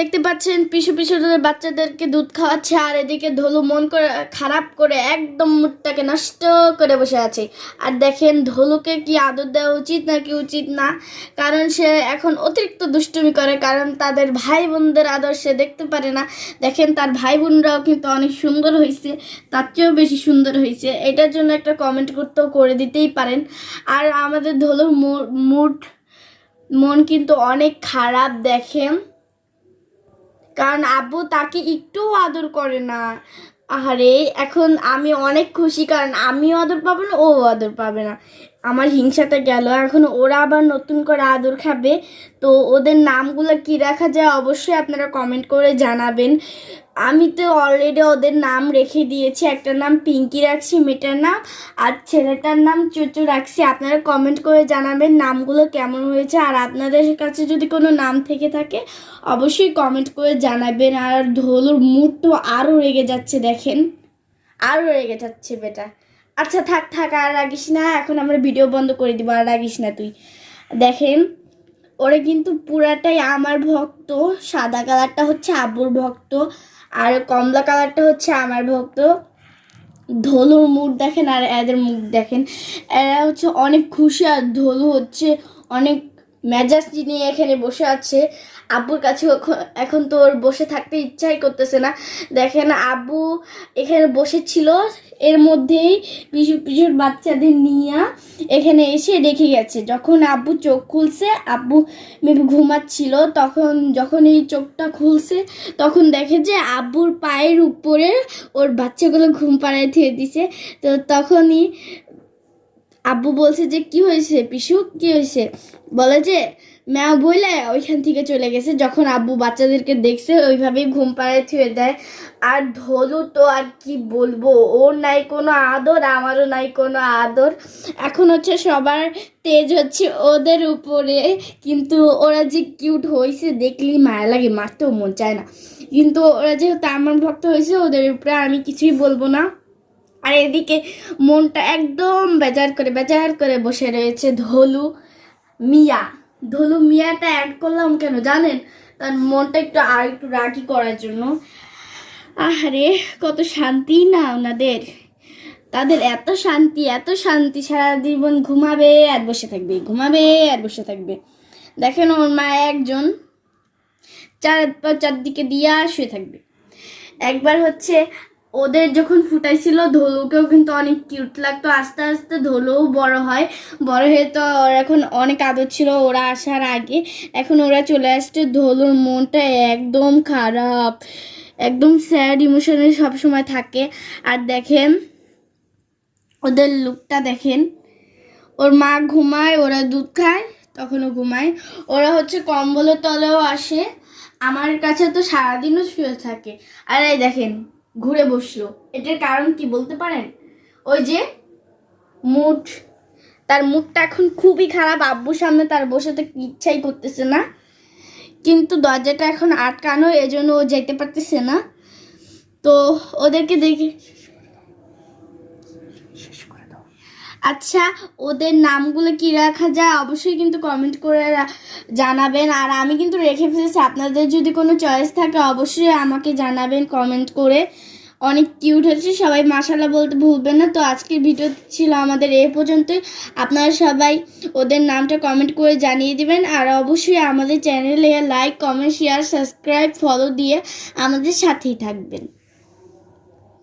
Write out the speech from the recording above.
দেখতে পাচ্ছেন পিছু পিছু বাচ্চাদেরকে দুধ খাওয়াচ্ছে, আর এদিকে ধলু মন করে, খারাপ করে একদম মুডটাকে নষ্ট করে বসে আছে। আর দেখেন, ধলুকে কি আদর দেওয়া উচিত নাকি উচিত না? কারণ সে এখন অতিরিক্ত দুষ্টুমি করে, কারণ তাদের ভাই বোনদের আদর সে দেখতে পারে না। দেখেন, তার ভাই বোনরাও কিন্তু অনেক সুন্দর হয়েছে তার চেয়েও বেশি সুন্দর হয়েছে এটার জন্য একটা কমেন্ট করতেও করে দিতেই পারেন। আর আমাদের ধলুর মুড, মন কিন্তু অনেক খারাপ, দেখেন। কারণ আব্বু তাকে একটুও আদর করে না। আহারে, এখন আমি অনেক খুশি কারণ আমিও আদর পাবো না, ও আদর পাবে না। আমার হিংসাটা গেল, এখন ওরা আবার নতুন করে আদর খাবে। তো ওদের নামগুলো কি রাখা যায় অবশ্যই আপনারা কমেন্ট করে জানাবেন। আমি তো অলরেডি ওদের নাম রেখে দিয়েছি। একটা নাম পিঙ্কি রাখছি, মেয়েটার নাম, আর ছেলেটার নাম চুচু রাখছি। আপনারা কমেন্ট করে জানাবেন নামগুলো কেমন হয়েছে। আর আপনাদের কাছে যদি কোনো নাম থেকে থাকে, অবশ্যই কমেন্ট করে জানাবেন। আর ধলুর মুড তো আরও রেগে যাচ্ছে, দেখেন। আরও রেগে যাচ্ছে বেটা। আচ্ছা থাক থাক, আর রাগিস না। এখন আমরা ভিডিও বন্ধ করে দিব। আর রাগিস না তুই। দেখেন, ওরা কিন্তু পুরাটাই আমার ভক্ত। সাদা কালারটা হচ্ছে আব্বুর ভক্ত। আর কমলা কালারটা হচ্ছে আমার ভক্ত। ধলুর মুখ দেখেন আর এদের মুখ দেখেন। এরা হচ্ছে অনেক খুশি আর ধলু হচ্ছে অনেক মেজাজ নিয়ে এখানে বসে আছে। আব্বুর কাছে এখন- তো ওর বসে থাকতে ইচ্ছাই করতেছে না। দেখেন, আব্বু এখানে বসেছিল। এর মধ্যেই পিছু পিছুর বাচ্চাদের নিয়ে এখানে এসে রেখে গেছে। যখন আব্বু চোখ খুলছে, আব্বু মেবি ঘুমাচ্ছিল, তখন যখন এই চোখটা খুলছে, তখন দেখে যে আব্বুর পায়ের উপরে ওর বাচ্চাগুলো ঘুম পাড়ায় থুয়ে দিছে। তো তখনই আব্বু বলছে যে, কি হয়েছে পিসু? কি হয়েছে? বলে যে ম্যাও বইলে ওইখান থেকে চলে গেছে। যখন আব্বু বাচ্চাদেরকে দেখছে, ওইভাবেই ঘুম পাড়ায় থুয়ে দেয়। আর ধলু তো আর কি বলব? ওর নাই কোনো আদর, আমারও নাই কোনো আদর। এখন হচ্ছে সবার তেজ হচ্ছে ওদের উপরে। কিন্তু ওরা যে কিউট হয়েছে, দেখলেই মায়া লাগে, মারতেও মন চায় না। কিন্তু ওরা যেহেতু আমার ভক্ত হয়েছে, ওদের উপরে আমি কিছুই বলব না। আর এদিকে মনটা একদম বেজার করে বেজার করে বসে রয়েছে ধলু মিয়া। ধলু মিয়াটা অ্যাড করলাম কেন জানেন? তার মনটা একটু আর একটু রাগি করার জন্য। আরে কত শান্তি না ওনাদের। তাদের এত শান্তি এত শান্তি, সারা জীবন ঘুমাবে আর বসে থাকবে, ঘুমাবে আর বসে থাকবে। দেখেন ওর মা একজন চার চারদিকে দিয়ে শুয়ে থাকবে। একবার হচ্ছে ওদের যখন ফুটাইছিল, ধলুকেও কিন্তু অনেক কিউট লাগতো। আস্তে আস্তে ধলুও বড় হয়। বড় হয়ে তো ওর এখন অনেক আদর ছিল ওরা আসার আগে। এখন ওরা চলে আসছে, ধলুর মনটা একদম খারাপ। একদম স্যাড ইমোশনে সবসময় থাকে। আর দেখেন, ওদের লুকটা দেখেন। ওর মা ঘুমায়, ওরা দুধ খায়, তখনও ঘুমায়। ওরা হচ্ছে কম্বলের তলেও আসে। আমার কাছে তো সারাদিনও শুয়ে থাকে। আর এই দেখেন ঘুরে বসল। এটার কারণ কি বলতে পারেন? ওই যে মুড তার মুডটা এখন খুবই খারাপ। আব্বুর সামনে তার বসে তো ইচ্ছাই করতেছে না। কিন্তু দরজাটা এখন আটকানো, এজন্য ও যেতে পারতেছে না। তো ওদেরকে দেখে আচ্ছা ওদের নামগুলো কি রাখা যায়? অবশ্যই কিন্তু কমেন্ট করে জানাবেন। আর আমি কিন্তু রেখে ফেলেছি। আপনাদের যদি কোনো চয়েস থাকে, অবশ্যই আমাকে জানাবেন কমেন্ট করে। অনেক কিউট হচ্ছে সবাই মাসালা বলতে ভুলবেন না। তো আজকের ভিডিও ছিল আমাদের এ পর্যন্তই। আপনারা সবাই ওদের নামটা কমেন্ট করে জানিয়ে দিবেন। আর অবশ্যই আমাদের চ্যানেলে like comment share subscribe follow দিয়ে আমাদের সাথেই থাকবেন।